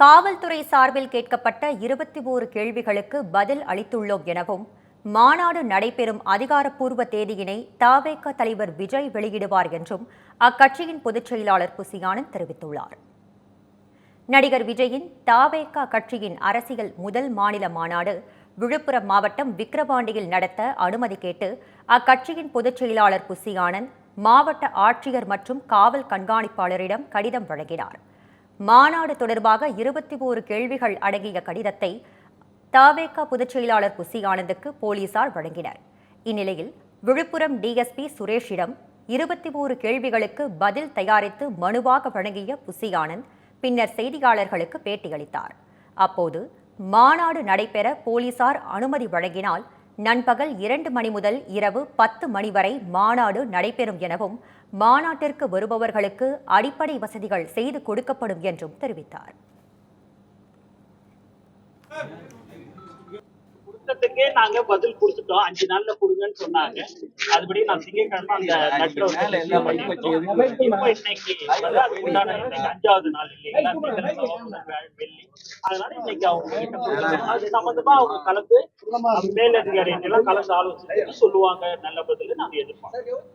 காவல்துறை சார்பில் கேட்கப்பட்ட இருபத்தி ஓரு கேள்விகளுக்கு பதில் அளித்துள்ளோம் எனவும் மாநாடு நடைபெறும் அதிகாரப்பூர்வ தேதியினை தாவேக தலைவர் விஜய் வெளியிடுவார் என்றும் அக்கட்சியின் பொதுச் செயலாளர் புசியானந்த் தெரிவித்துள்ளார். நடிகர் விஜயின் தாவேகா கட்சியின் அரசியல் முதல் மாநில மாநாடு விழுப்புரம் மாவட்டம் விக்கிரவாண்டியில் நடத்த அனுமதி கேட்டு அக்கட்சியின் பொதுச் செயலாளர் புசி ஆனந்த் மாவட்ட ஆட்சியர் மற்றும் காவல் கண்காணிப்பாளரிடம் கடிதம் வழங்கினார். மாநாடு தொடர்பாக இருபத்தி ஓரு கேள்விகள் அடங்கிய கடிதத்தை தாவேகா பொதுச் செயலாளர் புசி ஆனந்துக்கு போலீசார் வழங்கினர். இந்நிலையில் விழுப்புரம் டிஎஸ்பி சுரேஷிடம் இருபத்தி ஓரு கேள்விகளுக்கு பதில் தயாரித்து மனுவாக வழங்கிய புசி ஆனந்த் பின்னர் செய்தியாளர்களுக்கு பேட்டியளித்தார். அப்போது மாநாடு நடைபெற போலீசார் அனுமதி வழங்கினால் நண்பகல் இரண்டு மணி முதல் இரவு பத்து மணி வரை மாநாடு நடைபெறும் எனவும் மாநாட்டிற்கு வருபவர்களுக்கு அடிப்படை வசதிகள் செய்து கொடுக்கப்படும் என்றும் தெரிவித்தார். கொடுத்ததுக்கே நாங்க பதில் கொடுத்துட்டோம். அஞ்சு நாள்ல கொடுங்கன்னு சொன்னாங்க. அதுபடி நான் திங்கட்கிழமை அந்த இன்னைக்கு அஞ்சாவது நாள் இல்லைங்களா வெள்ளி. அதனால இன்னைக்கு அவங்க. அது சம்பந்தமா அவங்க கலந்து மேலதிகாரி எல்லாம் கலந்து ஆலோசிச்சு சொல்லுவாங்க. நல்ல பதில் நாங்க எதிர்பார்க்கிறோம்